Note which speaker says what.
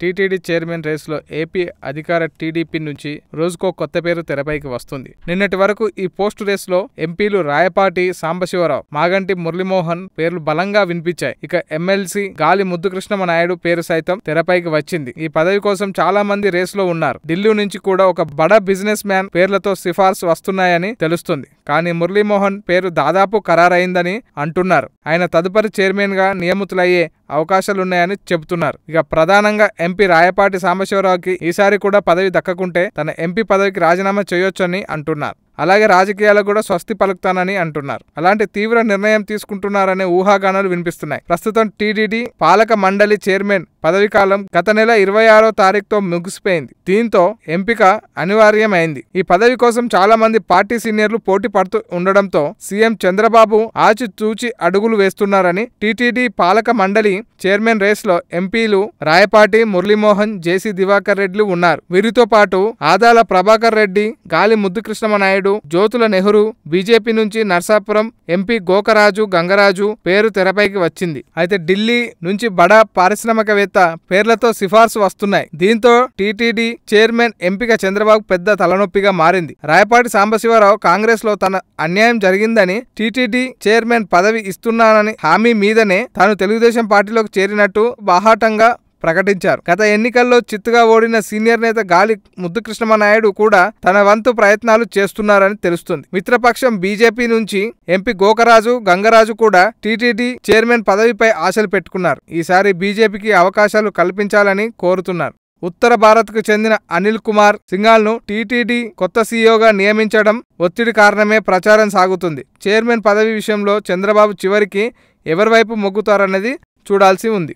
Speaker 1: TTD chairman రేసులో AP అధికార TDP నుంచి రోజుకో కొత్త పేరు తెరపైకి వస్తుంది. నిన్నటి వరకు ఈ పోస్టు రేసులో ఎంపీలు రాయపాటి సాంబశివరావు మాగంటి మురళీమోహన్ పేర్లు బలంగా వినిపించాయి. ఇక ఎమ్మెల్సీ గాలి ముద్దుకృష్ణమ నాయుడు పేరు సైతం తెరపైకి వచ్చింది. ఈ పదవి కోసం చాలా మంది రేసులో ఉన్నారు. ఢిల్లీ నుంచి కూడా ఒక బడా బిజినెస్ మ్యాన్ పేర్లతో సిఫార్సు వస్తున్నాయని తెలుస్తుంది. కానీ మురళీమోహన్ పేరు దాదాపు ఖరారైందని అంటున్నారు. ఆయన తదుపరి చైర్మన్గా నియమితులయ్యే అవకాశాలున్నాయని చెబుతున్నారు. ఇక ప్రధానంగా ఎంపీ రాయపాటి సాంబశివరావుకి ఈసారి కూడా పదవి దక్కకుంటే తన ఎంపీ పదవికి రాజీనామా చేయొచ్చని అంటున్నారు. అలాగే రాజకీయాలకు కూడా స్వస్తి పలుకుతానని అంటున్నారు. అలాంటి తీవ్ర నిర్ణయం తీసుకుంటున్నారనే ఊహాగానాలు వినిపిస్తున్నాయి. ప్రస్తుతం టీడీడీ పాలక మండలి చైర్మన్ పదవీకాలం గత నెల ఇరవై ఆరో తారీఖుతో ముగిసిపోయింది. దీంతో ఎంపిక అనివార్యమైంది. ఈ పదవి కోసం చాలా మంది పార్టీ సీనియర్లు పోటీ పడుతూ ఉండడంతో సీఎం చంద్రబాబు ఆచితూచి అడుగులు వేస్తున్నారని టీటీడీ పాలక మండలి చైర్మన్ రేస్లో ఎంపీలు రాయపాటి మురళీమోహన్ జేసీ దివాకర్ రెడ్డిలు ఉన్నారు. వీరితో పాటు ఆదాల ప్రభాకర్ రెడ్డి గాలి ముద్దుకృష్ణమ నాయుడు జ్యోతుల నెహ్రూ బీజేపీ నుంచి నర్సాపురం ఎంపీ గోకరాజు గంగరాజు పేరు తెరపైకి వచ్చింది. అయితే ఢిల్లీ నుంచి బడా పారిశ్రామికవేత్త పేర్లతో సిఫార్సు వస్తున్నాయి. దీంతో టీటీడీ చైర్మన్ ఎంపిక చంద్రబాబు పెద్ద తలనొప్పిగా మారింది. రాయపాటి సాంబశివరావు కాంగ్రెస్లో తన అన్యాయం జరిగిందని టీటీడీ చైర్మన్ పదవి ఇస్తున్నానని హామీ మీదనే తాను తెలుగుదేశం పార్టీలోకి చేరినట్టు బాహాటంగా ప్రకటించారు. గత ఎన్నికల్లో చిత్తుగా ఓడిన సీనియర్ నేత గాలి ముద్దుకృష్ణమ నాయుడు కూడా తన వంతు ప్రయత్నాలు చేస్తున్నారని తెలుస్తుంది. మిత్రపక్షం బీజేపీ నుంచి ఎంపీ గోకరాజు గంగరాజు కూడా టీటీడీ చైర్మన్ పదవిపై ఆశలు పెట్టుకున్నారు. ఈసారి బీజేపీకి అవకాశాలు కల్పించాలని కోరుతున్నారు. ఉత్తర భారత్కు చెందిన అనిల్ కుమార్ సింఘాల్ను టీటీడీ కొత్త సీఈఓగా నియమించడం ఒత్తిడి కారణమే ప్రచారం సాగుతుంది. చైర్మన్ పదవి విషయంలో చంద్రబాబు చివరికి ఎవరి వైపు మొగ్గుతారన్నది చూడాల్సి ఉంది.